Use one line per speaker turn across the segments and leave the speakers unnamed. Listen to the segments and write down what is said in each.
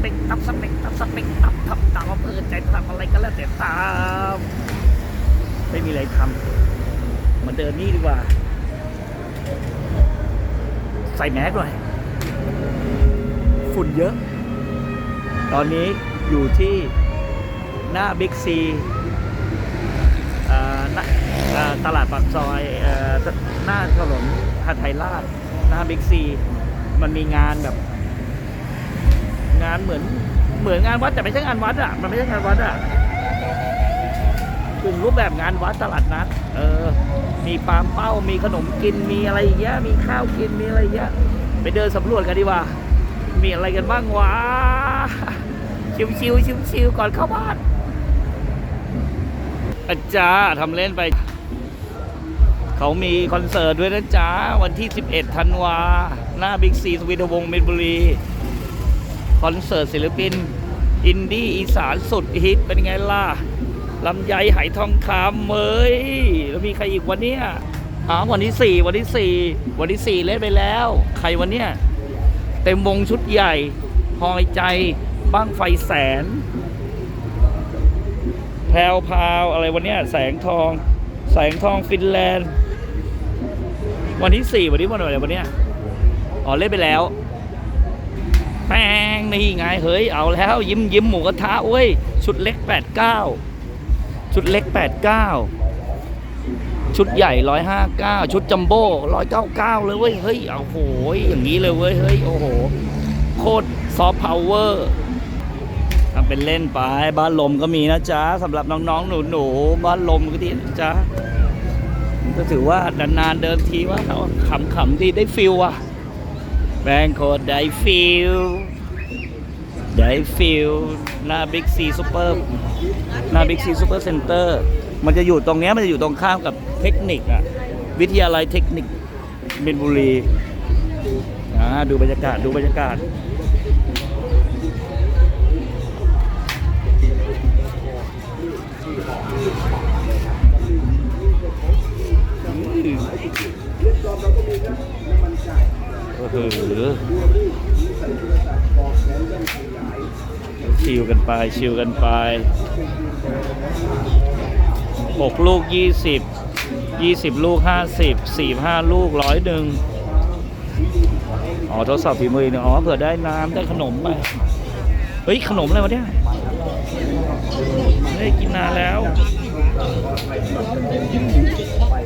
เปกตับสเปกตับสเปกตับทำตามอำเภอใจทำอะไรก็แล้วแต่ตามไม่มีอะไรทำมาเดินนี่ดีกว่า ใส่แมสหน่อยฝุ่นเยอะ ตอนนี้อยู่ที่หน้าบิ๊กซีตลาดปากซอยอหน้าถนนหาไทยราชหน้าบิ๊กซี มันมีงานแบบ งานเหมือนเหมือนงานวัดแต่ไม่ใช่งานวัดอะมันไม่ใช่งานวัดอะกลุ่มรูปแบบงานวัดตลาดนัด เออ มีปามเป้ามีขนมกินมีอะไรอย่างเงี้ยมีข้าวกินมีอะไรอย่างเงี้ยไปเดินสำรวจกันดีกว่า มีอะไรกันบ้างวะชิวชิวชิวชิวก่อนเข้าบ้านอาจารย์ทำเล่นไป เขามีคอนเสิร์ตด้วยนะจ๊ะ วันที่ 11 ธันวา หน้าบิ๊กซีสวีทวงเมนบุรี คอนเสิร์ตศิลปิน อินดี้อีสานสุดฮิตเป็นไงล่ะลำไยไหทองคำเมยแล้วมีใครอีกวันเนี้ยอ๋อวันที่สี่วันที่สี่วันที่สี่เล่นไปแล้ว ใครวันเนี้ยเต็มวงชุดใหญ่พอยใจบ้างไฟแสน แพรวพาวอะไรวันเนี้ยแสงทอง แสงทองฟินแลนด์ วันที่สี่วันที่วันอะไรวันเนี้ยอ๋อเล่นไปแล้ว แป้งนี่ไงเฮ้ยเอาแล้วยิ้มยิ้มหมูกระทะเว้ยชุดเล็ก 89 ชุดเล็ก 89 ชุดใหญ่ 159 ชุดจัมโบ้199 เลยเว้ยเฮ้ยเอาโหยอย่างนี้เลยเว้ยเฮ้ยโอ้โหโคตรซอฟต์พาวเวอร์ทำเป็นเล่นไปบ้านลมก็มีนะจ๊ะสำหรับน้องๆหนูๆบ้านลมก็ดีนะจ๊ะก็ถือว่านานๆเดินทีว่าเขาขำๆดีได้ฟิลอะ แบงโคดได้ฟิลได้ฟิลหน้าบิ๊กซีซูเปอร์หน้าบิ๊กซีซูเปอร์เซ็นเตอร์มันจะอยู่ตรงเนี้ยมันจะอยู่ตรงข้ามกับเทคนิคอะวิทยาลัยเทคนิคมินบุรีอ่าดูบรรยากาศดูบรรยากาศโอ้โหชิวกันไป ชิวกันไปหกลูกยี่สิบยี่สิบลูกห้าสิบสี่ห้าลูกร้อยหนึ่งอ๋อ ทดสอบฝีมือเนาะอ๋อเผื่อได้น้ำได้ขนมไป เฮ้ย ขนมอะไรวะเนี่ยไม่ได้กินนานแล้ว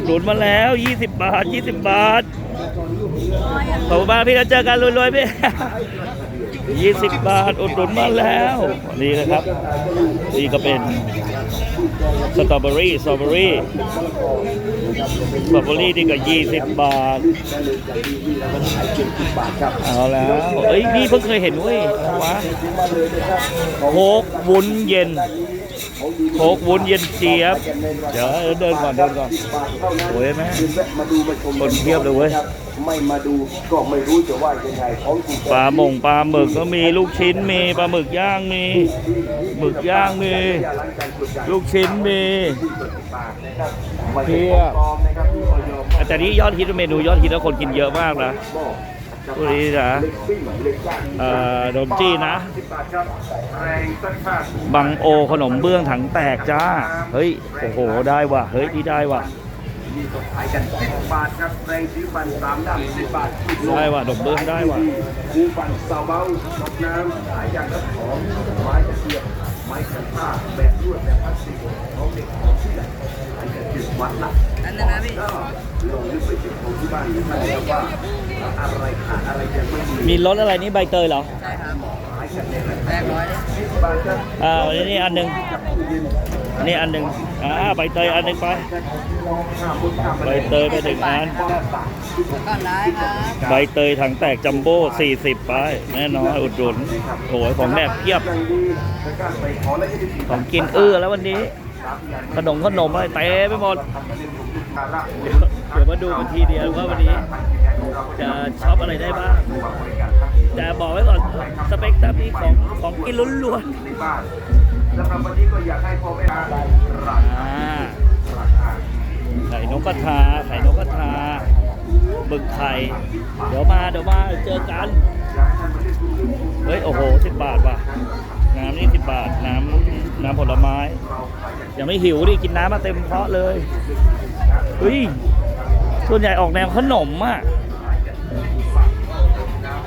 ดหนุนมาแล้ว 20 บาท 20 บาทขอบคุณมากพี่แล้วเจอกันรวยๆพี่ 20 บาทอุดหนุนมาแล้ว นี่นะครับ นี่ก็เป็นสตรอเบอรี่สตรอเบอรี่สตรอเบอรี่นี่ก็ 20 บาทเอาแล้วเอ้ยนี่เพิ่งเคยเห็นเว้ยอะไรวะโคกวุ้นเย็น โคกวุ้นเย็นเจี๊ยบ เดี๋ยวเดินก่อนเดินก่อนโอ้ยแม่
ม
คนเพียบเลยเว้ย
ไม่มาดูก็ไม่รู้จะว่ายังไงของ
ปลาหมงปลาหมึกก็มีลูกชิ้นมีปลาหมึกย่างมีหมึกย่างมี ลูกชิ้นมีเพียบแต่นี้ยอดฮิตเมนูยอดฮิตแล้วคนกินเยอะมากนะ ตัวนี้นะเอ่อขนมจีนนะ บังโอขนมเบื้องถังแตกจ้า เฮ้ย โอ้โห ได้ว่ะ เฮ้ยนี่ได้ว่ะ
มีตกขายกัน10บาทครับแรงสีฟันสามดำสิบาท
ได้ว่ะดอกเบื้องได้ว่ะ
คูฟันสาวเบาดอกน้ำขายอย่างกระของไม้กระเทียมไม้กระท่าแบบลวดแบบพลาสติกของเด็กของผู้ใหญ่ขายกัน ถึงวัดละ
อันนั้นนะพี่
ก็ลองนึกไปถึงของที่บ้านที่บ้านแล้วว่าอะไรขาดอะไรยังไม่มี
มีรสอะไรนี่ใบเตยเหรอ
ใช่ครับ
ขายกันในรา
แป
คา
ดร้อย
สิบบาทครับ
อ่าวันนี้นี่อันหนึง
กับตู้เย็น
อันนี้อันหนึ่งอ่าใบเตยอันหนึ่งไปใบเตยไปหนึ่งอัน
ก่อนได้ครับ
ใบเตยถังแตกจัมโบ้40 ไป แน่นอนอุดหนุนโอ้ยของแดกเพียบ ของกินอื้อแล้ววันนี้ ขนมขนมอะไรเต็มไปหมดเดี๋ยวมาดูกันทีเดียวว่าวันนี้ จะช็อปอะไรได้บ้างแต่บอกไว้ก่อนสเปกตรัมนี้ของของกินล้วน
ในบ้านแล้วครับวันนี้ก็อยากให้พ่อแม่รา
ๆ
คา
อ่า
ราคา
ไข่นกกระทาไข่นกกระทาบึกไข่ เดี๋ยวมาเดี๋ยวมาเจอกัน เฮ้ย โอ้โหสิบบาทว่ะ ยังไม่หิวดิกินน้ำมาเต็มเพราะเลยเฮ้ยส่วนใหญ่ออกแนวขนมอะ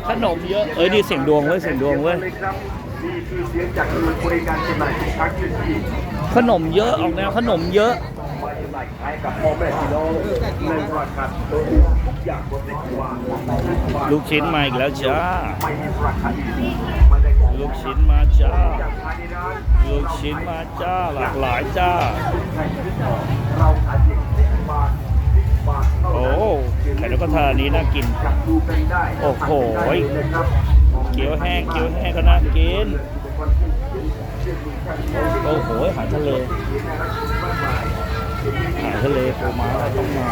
ขนมเยอะเอ้ยนี่เสียงดวงเว้ยเสียงดวงเว้
ย
ขนมเยอะออกแนวขนมเยอะ
มาจำหน่ายขายกับพ่อแม่พี่น้องในราคาถูกทุกอย่างบนเซ็ตว่า
ลูกชิ้นมาอีกแล้วจ้า ลูกชิ้นมาจ้า ลูกชิ้นมาจ้า หลากหลายจ้า โอ้ไข่นกกระทานี้น่ากิน โอ้โห
เลยครับ
เกี๊ยวแห้ง เกี๊ยวแห้งก็น่ากิน โอ้โหอาหารทะเลอาหารทะเลปูม้าต้องมา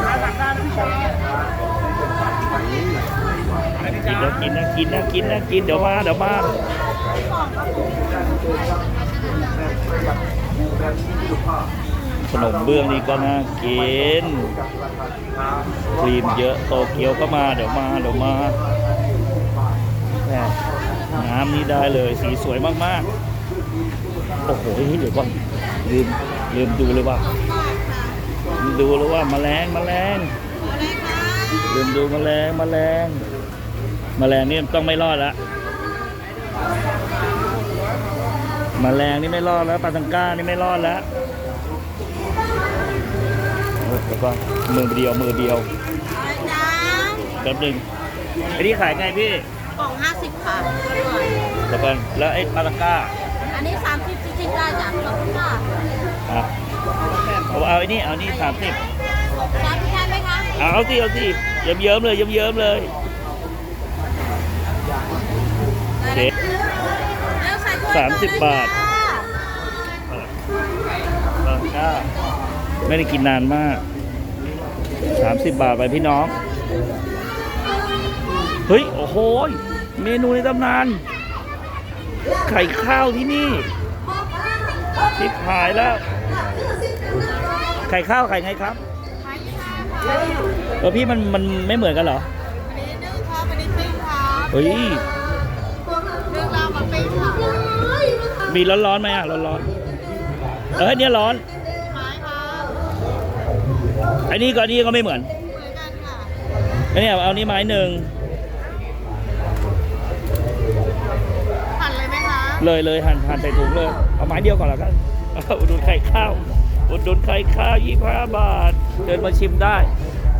กินนะกินนะกินนะกินนะกินเดี๋ยวมาเดี๋ยวมา ขนมเบื้องนี้ก็น่ากิน ครีมเยอะโตเกียวก็มาเดี๋ยวมาเดี๋ยวมาน้ำนี่ได้เลยสีสวยมากๆ โอ้โหเฮ้ยเดี๋ยวก่อนลืมลืมดูเลยว่า ดูเลยว่าแมลงแมลงลืมดูแมลงแมลงแมลงนี่ต้องไม่รอดละ แมลงนี่ไม่รอดแล้วปลาตังก้านี่ไม่รอดแล้วเออแล้วก็มือเดียวมือเดียว
จ้า
แป๊บหนึงไอ้นี่ขายไงพี่
กล่อง50ค่ะ
เดี๋ยวก่อนแล้วไอ้ปลาตังก้า
อันนี้30จริงๆได้จ้ะขอบคุณค่ะ
อะเอาเอาไอ้นี่เอานี่สามสิบ
รับพี่ได้ไหมคะ
เอาเอาสิเอาสิเยิ้มเยิ้มๆเลยเยิ้มเยิ้มๆเลยโอเค
แล้วใส่ถ้วย
สามสิบบาท
ค่ะ
ปลาตังก้าไม่ได้กินนานมากสามสิบบาทไปพี่น้อง เฮ้ย โอ้โหยเมนูในตำนาน ไข่ข้าวที่นี่ทิพหายแล้ว ไข่ข้าวไข่ไงครับเออพี่มันมันไม่เหมือนกันเหรอ
อันนี้นึ่งครับ อันนี้ปิ้งครับ
เฮ้ย
นึ่งเรามาปิ้งค่ะ
มีร้อนๆไหมอะ ร้อนๆ เออเนี่ยร้อน
ไม้ค่ะ
ไอ้นี่ก็อันนี่ก็ไม่เหมือน
เหมือนกันค่ะ
อันนี้เอานี่ไม้หนึ่ง
หั่นเลยไหมคะ
เลยเลยหั่นหั่นใส่ถุงเลย เอาไม้เดียวก่อนแล้วกันเอาอุดหนุนไข่ข้าวอุดหนุนไข่ข้าวยี่ห้าบาท เดินมาชิมได้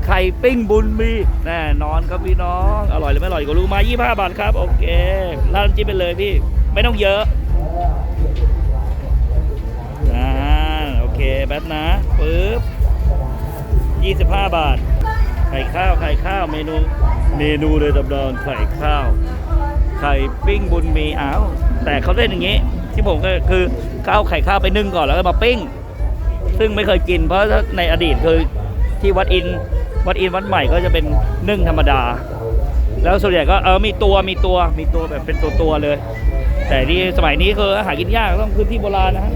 ไข่ปิ้งบุญมี แน่นอนครับพี่น้อง อร่อยหรือไม่อร่อยก็รู้มายี่ห้าบาทครับ โอเคร้านจิ้มไปเลยพี่ ไม่ต้องเยอะอ่าโอ เคแป๊บนะปึ๊บยี่สิบห้าบาท ไข่ข้าวไข่ข้าวเมนูเมนูเลยตำนานไข่ข้าว ไข่ปิ้งบุญมีอ้าวแต่เขาเล่นอย่างนี้ ที่ผมก็คือเขาเอาไข่ข้าวไปนึ่งก่อนแล้วก็มาปิ้ง ซึ่งไม่เคยกิน เพราะในอดีตคือที่วัดอินวัดอินวัดใหม่ก็จะเป็นนึ่งธรรมดา แล้วส่วนใหญ่ก็เออมีตัวมีตัวมีตัวแบบเป็นตัวตัวเลย แต่ที่สมัยนี้คืออาหารกินยากต้องพื้นที่โบราณนะฮะ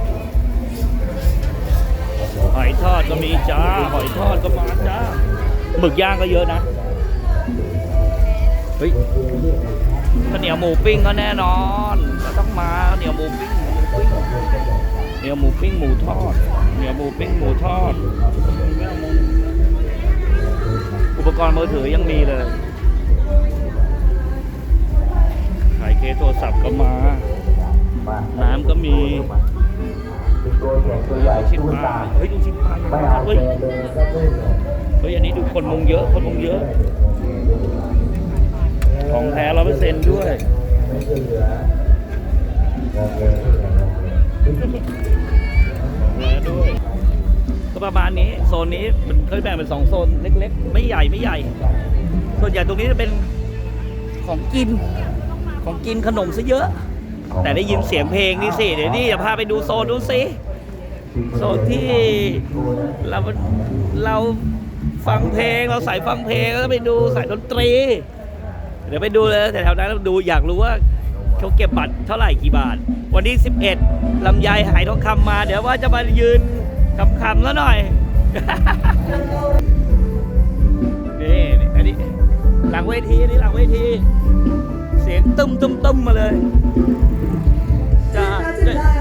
หอยทอดก็มีจ้า หอยทอดก็มาจ้าหมึกย่างก็เยอะนะ เฮ้ยข้าวเหนียวหมูปิ้งก็แน่นอนก็ต้องมาข้าวเหนียวหมูปิ้งหมูปิ้งเหนียวหมูปิ้งหมูทอดเหนียวหมูปิ้งหมูทอด อุปกรณ์มือถือยังมีเลยขายเคสโทรศัพท์ก็มา น้ำก็มี ชิ้นปลาเฮ้ยดูชิ้นปลาเยอะมากเฮ้ยเฮ้ยอันนี้ดูคนมุงเยอะคนมุงเยอะ ของแท้ร้อยเปอร์เซ็นต์ด้วยแท้ด้วยก็ประมาณนี้โซนนี้มันเขาแบ่งเป็นสองโซนเล็ก ๆ ไม่ใหญ่ไม่ใหญ่ ส่วนใหญ่ตรงนี้จะเป็นของกินของกินขนมซะเยอะ แต่ได้ยินเสียงเพลงนี่สิ เดี๋ยวนี่จะพาไปดูโซนดูสิ โซนที่เราเราฟังเพลงเราใส่ฟังเพลงแล้วไปดูใส่ดนตรี เดี๋ยวไปดูเลยแต่แถวนั้นเราดูอยากรู้ว่าเขาเก็บบัตรเท่าไหร่กี่บาท วันที่ 11ลำไยหายทองคำมา เดี๋ยวว่าจะมายืนคำๆแล้วหน่อยนี่อันนี้หลังเวทีนี่หลังเวที เสียงตึมตึมตึมมาเลยจ้า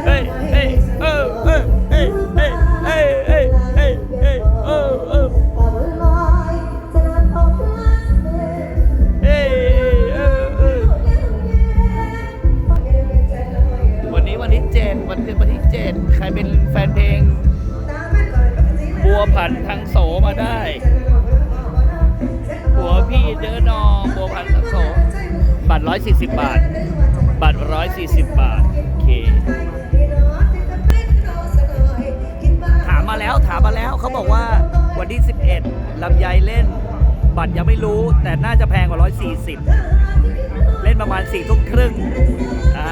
เฮ้ยเฮ้ยเออเออเฮ้ ยเฮ้ยเฮ้ยเฮ้ยเฮ้ยเฮ้ยเออเออวันนี้วันที่เจ็ดวันเป็นวันที่เจ็ดใครเป็นแฟนเพลง บัวผันทางโสมาได้หัวพี่เดินนองบัวพันทางโสบัตร140บบาท บัตร140บาทโอเคถ ลำไยเล่น บัตรยังไม่รู้ แต่น่าจะแพงกว่า 140 เล่นประมาณ4ทุ่มครึ่งอ่า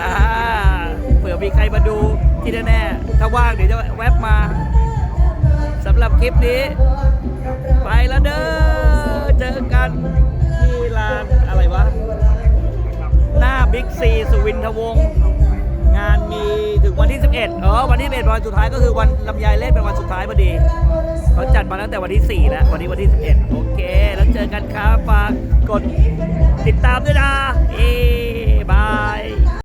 เผื่อมีใครมาดูที่แน่ๆถ้าว่างเดี๋ยวจะแวบมาสำหรับคลิปนี้ ไปแล้วเด้อเจอกันที่ลานอะไรวะ หน้าบิ๊กซีสุวินทวงศ์งานมีถึงวันที่ 11เออวันที่11วันสุดท้ายก็คือวันลำไยเล่นเป็นวันสุดท้ายพอดี เขาจัดมาตั้งแต่วันที่ 4 แล้ว วันนี้วันที่ 11 โอเค แล้วเจอกันครับฝากกดติดตามด้วยนะ เอบาย